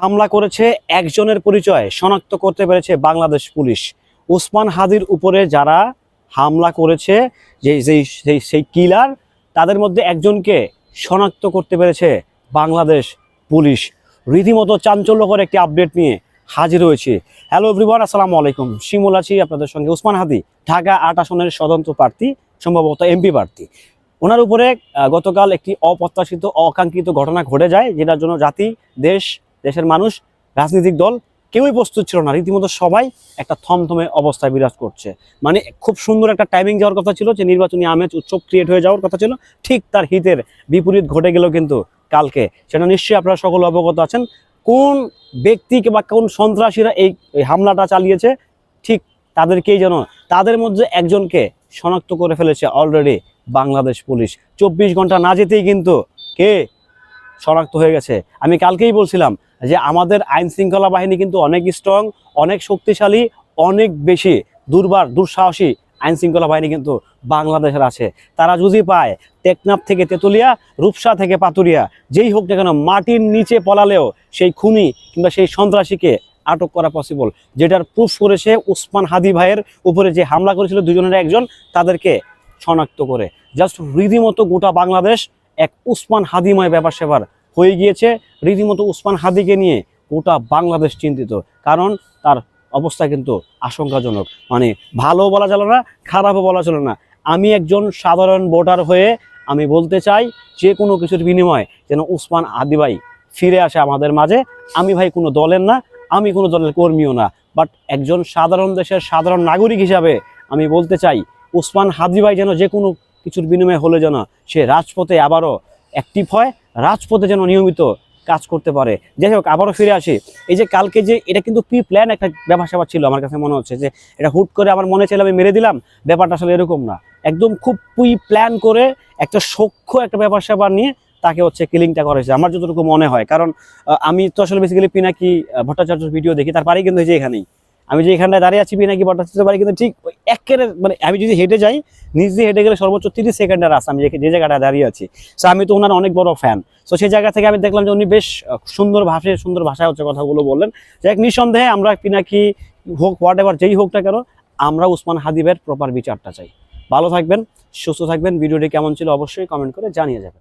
হামলা করেছে একজনের পরিচয় শনাক্ত করতে পেরেছে বাংলাদেশ পুলিশ। ওসমান হাদির উপরে যারা হামলা করেছে, যে সেই সেই কিলার, তাদের মধ্যে একজনকে শনাক্ত করতে পেরেছে বাংলাদেশ পুলিশ। রীতিমতো চাঞ্চল্যকর একটি আপডেট নিয়ে হাজির হয়েছে। হ্যালো এভরিওয়ান, আসসালামু আলাইকুম। শিমুল আছি আপনাদের সঙ্গে। ওসমান হাদি, ঢাকা আট আসনের স্বতন্ত্র প্রার্থী, সম্ভবত এমপি প্রার্থী। ওনার উপরে গতকাল একটি অপ্রত্যাশিত, অকাঙ্ক্ষিত ঘটনা ঘটে যায়, যেটার জন্য জাতি, দেশ দেশের মানুষ, রাজনৈতিক দল কেউই প্রস্তুত ছিল না। রীতিমতো সবাই একটা থমথমে অবস্থায় বিরাজ করছে। মানে খুব সুন্দর একটা টাইমিং যাওয়ার কথা ছিল যে নির্বাচনী আমেজ, উৎসব ক্রিয়েট হয়ে যাওয়ার কথা ছিল। ঠিক তার হিতের বিপরীত ঘটে গেল কিন্তু কালকে। সেটা নিশ্চয়ই আপনারা সকল অবগত আছেন। কোন ব্যক্তি বা কোন সন্ত্রাসীরা এই হামলাটা চালিয়েছে, ঠিক তাদেরকেই যেন, তাদের মধ্যে একজনকে শনাক্ত করে ফেলেছে অলরেডি বাংলাদেশ পুলিশ। চব্বিশ ঘণ্টা না যেতেই কিন্তু কে শনাক্ত হয়ে গেছে। আমি কালকেই বলছিলাম যে আমাদের আইন শৃঙ্খলা বাহিনী কিন্তু অনেক স্ট্রং অনেক শক্তিশালী, অনেক বেশি দুর্বার, দুঃসাহসী আইন শৃঙ্খলা বাহিনী কিন্তু বাংলাদেশের আছে। তারা যদি পায়, টেকনাফ থেকে তেতুলিয়া, রূপসা থেকে পাতুরিয়া, যেই হোক না কেন মাটির নিচে পলালেও সেই খুনি কিংবা সেই সন্ত্রাসীকে আটক করা পসিবল যেটার প্রুফ করেছে উসমান হাদি ভাইয়ের উপরে যে হামলা করেছিল দুজনের একজন, তাদেরকে শনাক্ত করে। জাস্ট রীতিমতো গোটা বাংলাদেশ এক উসমান হাদিময় ব্যাপার সেবার হয়ে গিয়েছে। রীতিমতো উসমান হাদিকে নিয়ে গোটা বাংলাদেশ চিন্তিত। কারণ তার অবস্থা কিন্তু আশঙ্কাজনক। মানে ভালো বলা চলে না, খারাপও বলা চলে না। আমি একজন সাধারণ ভোটার হয়ে আমি বলতে চাই, যে কোনো কিছুর বিনিময়ে যেন উসমান হাদি ভাই ফিরে আসে আমাদের মাঝে। আমি ভাই কোনো দলের না, আমি কোনো দলের কর্মীও না। বাট একজন সাধারণ দেশের সাধারণ নাগরিক হিসাবে আমি বলতে চাই, উসমান হাদি ভাই যেন যে কোনো কিছুর বিনিময়ে হলে যেন সে রাজপথে আবারও অ্যাক্টিভ হয়, রাজপথে যেন নিয়মিত কাজ করতে পারে। যাই হোক, আবারও ফিরে আসি। এই যে কালকে যে, এটা কিন্তু প্রি প্ল্যান একটা ব্যাপার স্যাপার ছিল আমার কাছে মনে হচ্ছে যে, এটা হুট করে আমার মনে ছিল আমি মেরে দিলাম, ব্যাপারটা আসলে এরকম না। একদম খুব প্রি প্ল্যান করে একটা সখ্য একটা ব্যাপার স্যাপার নিয়ে তাকে হচ্ছে কিলিংটা করেছে আমার যতটুকু মনে হয়, কারণ আমি তো আসলে বেসিক্যালি পিনাকি ভট্টাচার্যের ভিডিও দেখি, তার বাড়ি কিন্তু যে এখানেই। আমি যে এখানটায় দাঁড়িয়ে আছি পিনাকি ভট্টাচার্যের বাড়ি কিন্তু ঠিক একের মানে আমি যদি হেঁটে যাই, নিজ দিয়ে হেঁটে গেলে সর্বোচ্চ তিরিশ সেকেন্ডের রাস্তা আমি যে জায়গাটায় দাঁড়িয়ে আছি। সো আমি তো ওনার অনেক বড় ফ্যান সো সেই জায়গা থেকে আমি দেখলাম যে উনি বেশ সুন্দর ভাষায় সুন্দর ভাষায় হচ্ছে কথাগুলো বললেন। যাই নিঃসন্দেহে আমরা পিনাকি হোক হোয়াট এভার যেই হোক না কেন, আমরা উসমান হাদিবের প্রপার বিচারটা চাই। ভালো থাকবেন, সুস্থ থাকবেন। ভিডিওটি কেমন ছিল অবশ্যই কমেন্ট করে জানিয়ে যাবেন।